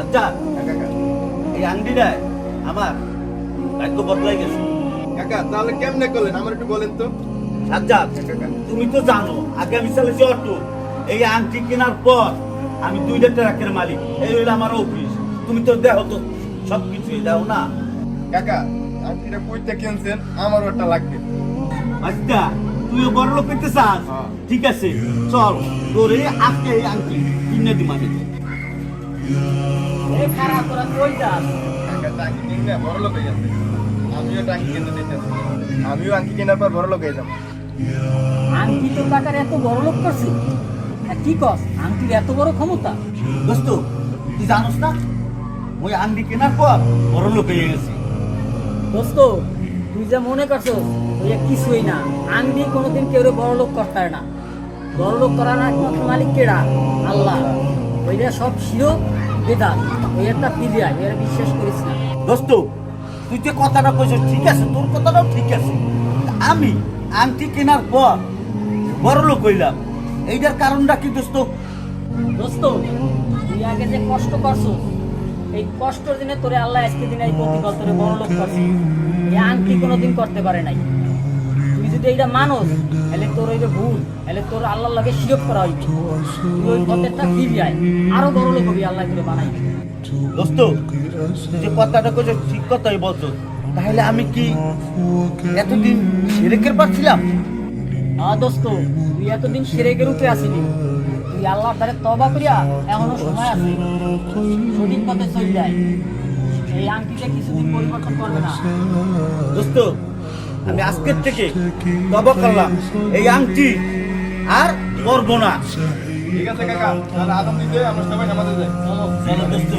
আচ্ছা এই আমার ভাগ্য বদলাই গেছে। কাকা তাহলে কেমনে করলেন? আমার একটু বলেন তো। সাজ্জাদ কাকা তুমি তো জানো আগামী সালে যে অটো। এই আংটি কেনার পর আমি দুইটা ট্রাকের মালিক। এই হইল আমার অফিস। তুমি তো দেখো তো সব কিছুই দাও না? কাকা আন্টিটা কইতে কিনছেন আমারও একটা লাগবে। আচ্ছা তুইও বড় লোক পেতে চাস? হ্যাঁ। ঠিক আছে চল তোরে আজকে এই আংটি কিনে দিম আমি। আমিও টাঙ্কি কিনতে দিতেছি আমিও আঙ্কি কেনার পর বড় লোক হয়ে যাব। আংটি তো টাকার এত বড় লোক করছি? কি কস আংটির এত বড় ক্ষমতা? দোস্ত তুই জানোস না? ওই আংটি কেনার পর বড় লোক হয়ে গেছি। দোস্ত তুই যা মনে করছ ওই কিছুই না। আংটি কোনোদিন কেউ বড় লোক করতে পারে না। বড় লোক করার একমাত্র মালিক কেডা? আল্লাহ। ওইটা সব শিও বেদাত। ওই একটা পিরিয়া এরা বিশ্বাস করিস না দোস্ত তুই যে কথাটা কইছিস ঠিক আছে? তোর কথাটাও ঠিক আছে। আমি আংটি কেনার পর বড় লোক হইলাম। এইটার কারণটা কি দোস্ত? দোস্ত তুই আগে যে কষ্ট করছ এই কষ্টের দিনে তোরে আল্লাহ আজকে দিনে এই প্রতিফল তোরে বড় লোক করছে। এই আংটি কোনোদিন করতে পারে নাই। যদি এইটা মানস তাহলে তোর ওই ভুল তাহলে তোর আল্লাহর লাগে শিরক করা তুই ওই ফিরে আয়। আরও বড় লোক হবি আল্লাহ করে বানাইবে দোস্ত যে কথাটা ঠিক কথাই বলছো। তাহলে আমি কি এতদিন সেরেকের পাচ্ছিলাম দোস্ত তুই এতদিন সেরেকের রূপে আসিনি তুই আল্লাহর দ্বারে তবা করিয়া এখনও সময় আছে। সঠিক পথে চল যায় এই আংটিটা কিছুদিন পরিবর্তন করবে না। দোস্ত আমি আজকের থেকে তবা করলাম। এই আংটি আর করব না। ঠিক আছে কাকা তাহলে আদম দিতে আমরা সবাই নামাজে যাই। চলো দোস্ত।